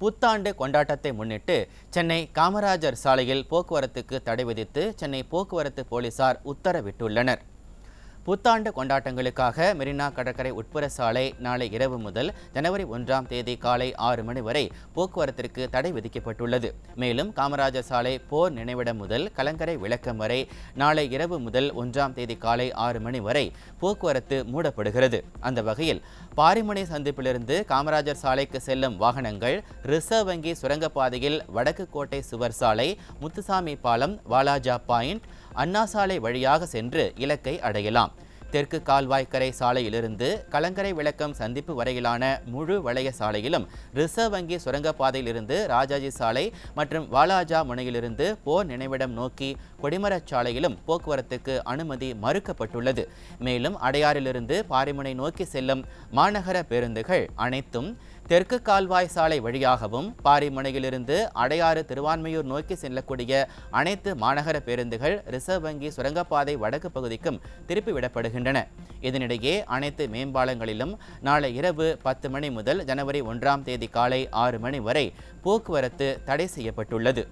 புத்தாண்டு கொண்டாட்டத்தை முன்னிட்டு சென்னை காமராஜர் சாலையில் போக்குவரத்துக்கு தடை விதித்து சென்னை போக்குவரத்து போலீசார் உத்தரவிட்டுள்ளனர். புத்தாண்டு கொண்டாட்டங்களுக்காக மெரினா கடற்கரை உட்புற சாலை நாளை இரவு முதல் ஜனவரி ஒன்றாம் தேதி காலை ஆறு மணி வரை போக்குவரத்திற்கு தடை விதிக்கப்பட்டுள்ளது. மேலும் காமராஜர் சாலை போர் நினைவிடம் முதல் கலங்கரை விளக்கம் வரை நாளை இரவு முதல் ஒன்றாம் தேதி காலை ஆறு மணி வரை போக்குவரத்து மூடப்படுகிறது. அந்த வகையில் பாரிமுனை சந்திப்பிலிருந்து காமராஜர் சாலைக்கு செல்லும் வாகனங்கள் ரிசர்வ் வங்கி சுரங்கப்பாதையில் வடக்கு கோட்டை சுவர் சாலை முத்துசாமி பாலம் வாலாஜா பாயிண்ட் அண்ணா சாலை வழியாக சென்று இலக்கை அடையலாம். தெற்கு கால்வாய்க்கரை சாலையிலிருந்து கலங்கரை விளக்கம் சந்திப்பு வரையிலான முழு வளைய சாலையிலும் ரிசர்வ் வங்கி சுரங்கப்பாதையிலிருந்து ராஜாஜி சாலை மற்றும் வாலாஜா முனையிலிருந்து போர் நினைவிடம் நோக்கி கொடிமரச் சாலையிலும் போக்குவரத்துக்கு அனுமதி மறுக்கப்பட்டுள்ளது. மேலும் அடையாறிலிருந்து பாரிமுனை நோக்கி செல்லும் மாநகர பேருந்துகள் அனைத்தும் தெற்கு கால்வாய் சாலை வழியாகவும் பாரிமுனையிலிருந்து அடையாறு திருவான்மையூர் நோக்கி செல்லக்கூடிய அனைத்து மாநகர பேருந்துகள் ரிசர்வ் வங்கி சுரங்கப்பாதை வடக்கு பகுதிக்கும் திருப்பி விடப்படுகின்றன. இதனிடையே அனைத்து மேம்பாலங்களிலும் நாளை இரவு பத்து மணி முதல் ஜனவரி ஒன்றாம் தேதி காலை ஆறு மணி வரை போக்குவரத்து தடை செய்யப்பட்டுள்ளது.